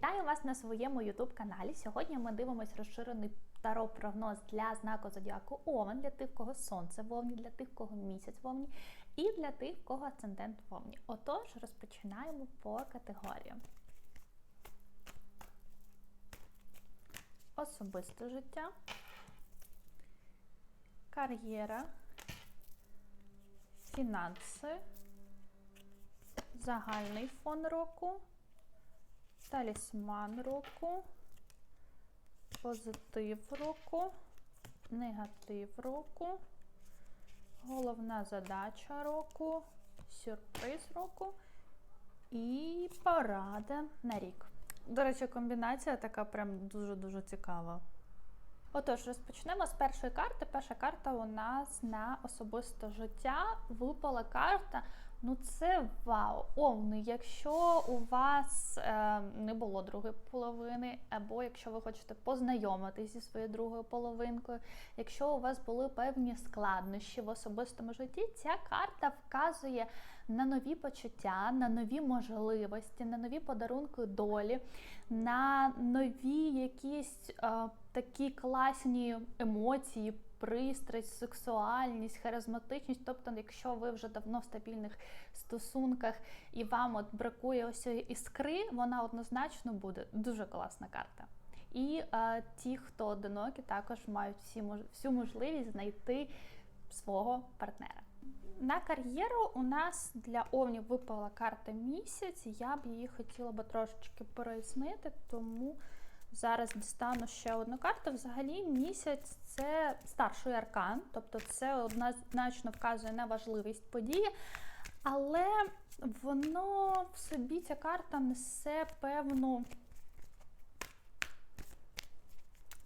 Вітаю вас на своєму youtube каналі. Сьогодні ми дивимося розширений таро прогноз для знаку зодіаку Овен, для тих, кого сонце в Овні, для тих, кого місяць в Овні, і для тих, кого асцендент в Овні. Отож, розпочинаємо по категоріям. Особисте життя, кар'єра, фінанси, загальний фон року, талісман року, позитив року, негатив року, головна задача року, сюрприз року. І порада на рік. До речі, комбінація така прям дуже-дуже цікава. Отож, розпочнемо з першої карти. Перша карта у нас на особисте життя. Випала карта. Ну, це вау! Овни, якщо у вас е, не було другої половини, або якщо ви хочете познайомитися зі своєю другою половинкою, якщо у вас були певні складнощі в особистому житті, ця карта вказує на нові почуття, на нові можливості, на нові подарунки долі, на нові якісь е, такі класні емоції пристрасть, сексуальність, харизматичність. Тобто, якщо ви вже давно в стабільних стосунках і вам от бракує ось іскри, вона однозначно буде дуже класна карта. І е, ті, хто одинокі, також мають всі всю можливість знайти свого партнера. На кар'єру у нас для Овнів випала карта місяць. Я б її хотіла би трошечки прояснити, тому Зараз дістану ще одну карту. Взагалі, місяць це старший аркан, тобто це однозначно вказує на важливість події, але воно в собі ця карта несе певну,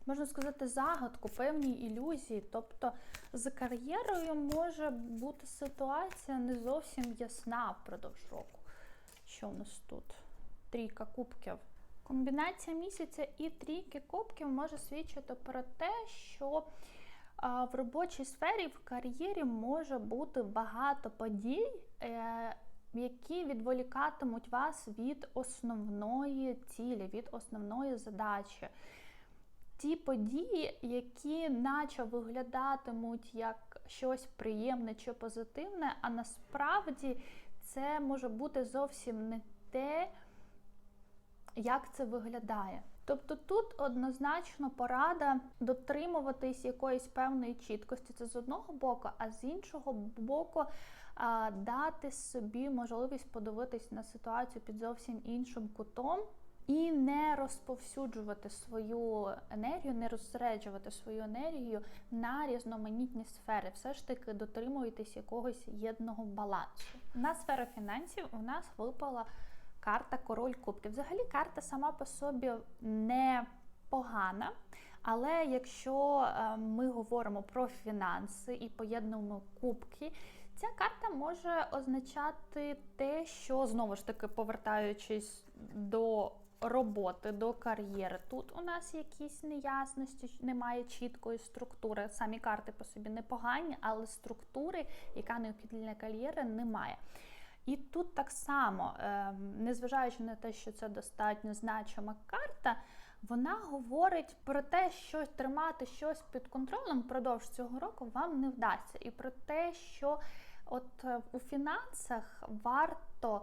можна сказати, загадку, певні ілюзії. Тобто з кар'єрою може бути ситуація не зовсім ясна впродовж року. Що у нас тут? Трійка кубків. Комбінація місяця і трійки кубків може свідчити про те, що в робочій сфері в кар'єрі може бути багато подій, е, які відволікатимуть вас від основної цілі, від основної задачі. Ті події, які наче виглядатимуть як щось приємне чи позитивне, а насправді це може бути зовсім не те як це виглядає. Тобто тут однозначно порада дотримуватись якоїсь певної чіткості, це з одного боку, а з іншого боку дати собі можливість подивитись на ситуацію під зовсім іншим кутом. І не розповсюджувати свою енергію, не розсереджувати свою енергію на різноманітні сфери. Все ж таки дотримуйтесь якогось єдного балансу. На сферу фінансів у нас випала карта Король Кубків. Взагалі, карта сама по собі не погана. Але якщо е, ми говоримо про фінанси і поєднуємо кубки, ця карта може означати те, що знову ж таки повертаючись до роботи, до кар'єри. Тут у нас якісь неясності, немає чіткої структури. Самі карти по собі непогані, але структури, яка необхідна для кар'єри, немає. І тут так само, ем, незважаючи на те, що це достатньо значима карта, вона говорить про те, що тримати щось під контролем впродовж цього року вам не вдасться. І про те, що от е, у фінансах варто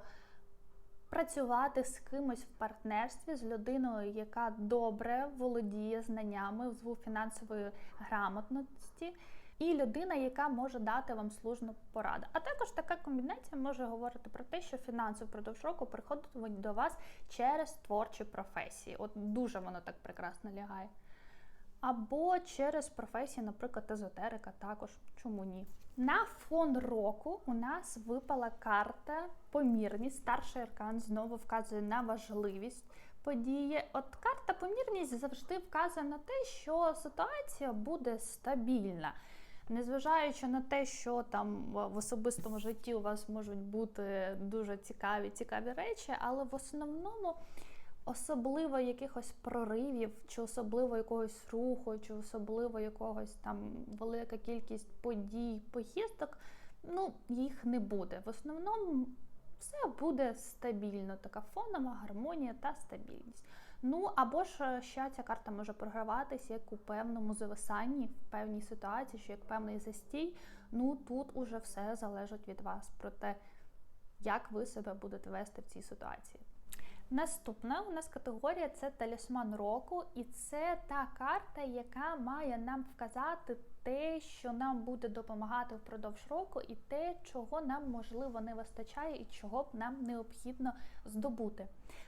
працювати з кимось в партнерстві, з людиною, яка добре володіє знаннями з фінансової грамотності і людина, яка може дати вам служну пораду. А також така комбінація може говорити про те, що фінанси впродовж року приходять до вас через творчі професії. От дуже воно так прекрасно лягає. Або через професії, наприклад, езотерика, також чому ні. На фон року у нас випала карта помірність. Старший аркан знову вказує на важливість події. От карта помірність завжди вказує на те, що ситуація буде стабільна. Незважаючи на те, що там в особистому житті у вас можуть бути дуже цікаві цікаві речі, але в основному особливо якихось проривів, чи особливо якогось руху, чи особливо якогось там велика кількість подій, поїздок, ну їх не буде. В основному все буде стабільно, така фонова гармонія та стабільність. Ну або ж е, ще ця карта може програватися як у певному зависанні, в певній ситуації, що як певний застій. Ну тут уже все залежить від вас про те, як ви себе будете вести в цій ситуації. Наступна у нас категорія це талісман року, і це та карта, яка має нам вказати те, що нам буде допомагати впродовж року, і те, чого нам можливо не вистачає, і чого б нам необхідно здобути.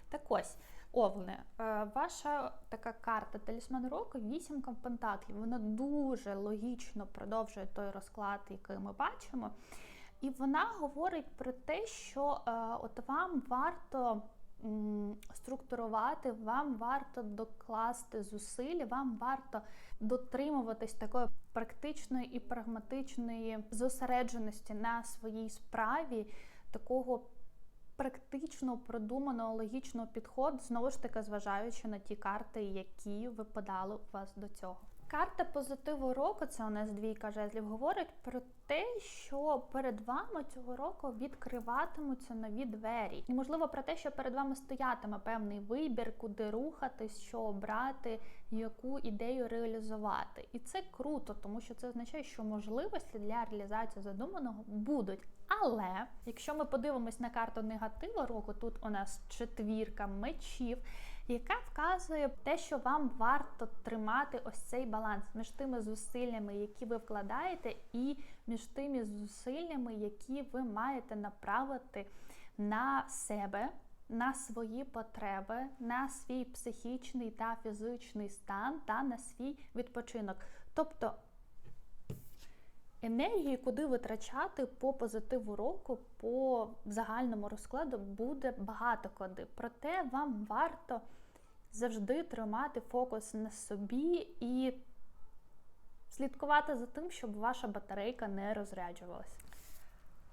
Так ось. Овне, е, ваша така карта талісман року, вісімка пентаклів. Вона дуже логічно продовжує той розклад, який ми бачимо. І вона говорить про те, що е, от вам варто структурувати, вам варто докласти зусиль, вам варто дотримуватись такої практичної і прагматичної зосередженості на своїй справі, такого практично продуманого логічного підходу, знову ж таки, зважаючи на ті карти, які випадали у вас до цього. Карта позитиву року, це у нас двійка жезлів, говорить про те, що перед вами цього року відкриватимуться нові двері. І можливо про те, що перед вами стоятиме певний вибір, куди рухатись, що обрати, яку ідею реалізувати. І це круто, тому що це означає, що можливості для реалізації задуманого будуть. Але якщо ми подивимось на карту негативу року, тут у нас четвірка мечів, яка вказує те, що вам варто тримати ось цей баланс між тими зусиллями, які ви вкладаєте, і між тими зусиллями, які ви маєте направити на себе. На свої потреби, на свій психічний та фізичний стан та на свій відпочинок. Тобто енергії, куди витрачати по позитиву року, по загальному розкладу буде багато куди. Проте вам варто завжди тримати фокус на собі і слідкувати за тим, щоб ваша батарейка не розряджувалася.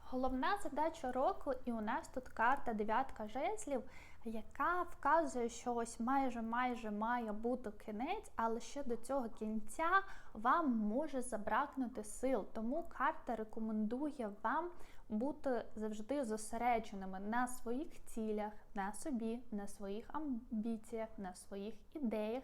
Головна задача року, і у нас тут карта дев'ятка жезлів, яка вказує, що ось майже майже має бути кінець, але ще до цього кінця вам може забракнути сил. Тому карта рекомендує вам бути завжди зосередженими на своїх цілях, на собі, на своїх амбіціях, на своїх ідеях.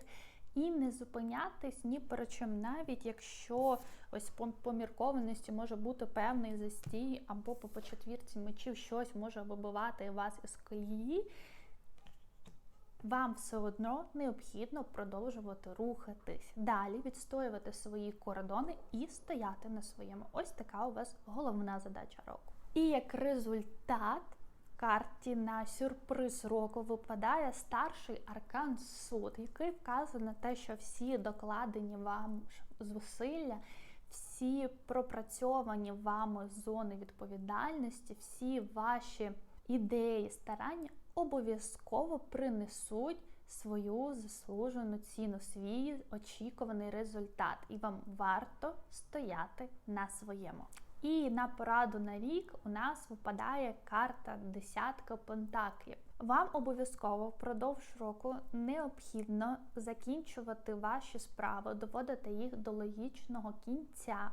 І не зупинятись ні перед чим, навіть якщо ось по поміркованості може бути певний застій, або по почетвірці мечів щось може вибивати вас із колії, вам все одно необхідно продовжувати рухатись далі, відстоювати свої кордони і стояти на своєму. Ось така у вас головна задача року. І як результат карті на сюрприз року випадає старший аркан суд, який вказує на те, що всі докладені вам зусилля, всі пропрацьовані вами зони відповідальності, всі ваші ідеї, старання обов'язково принесуть свою заслужену ціну, свій очікуваний результат, і вам варто стояти на своєму. І на пораду на рік у нас випадає карта десятка пентаклів. Вам обов'язково впродовж року необхідно закінчувати ваші справи, доводити їх до логічного кінця.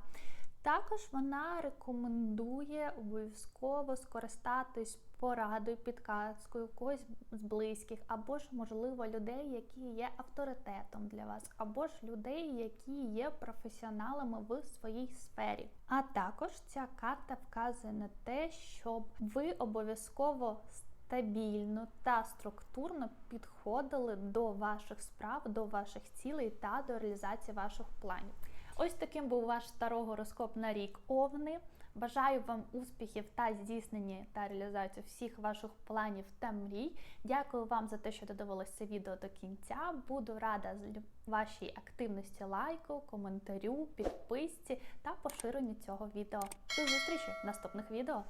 Також вона рекомендує обов'язково скористатись порадою, підказкою когось з близьких, або ж, можливо, людей, які є авторитетом для вас, або ж людей, які є професіоналами в своїй сфері. А також ця карта вказує на те, щоб ви обов'язково стабільно та структурно підходили до ваших справ, до ваших цілей та до реалізації ваших планів. Ось таким був ваш старогороскоп на рік Овни. Бажаю вам успіхів та здійснення та реалізацію всіх ваших планів та мрій. Дякую вам за те, що додивилися це відео до кінця. Буду рада вашій активності лайку, коментарю, підписці та поширенню цього відео. До зустрічі в наступних відео!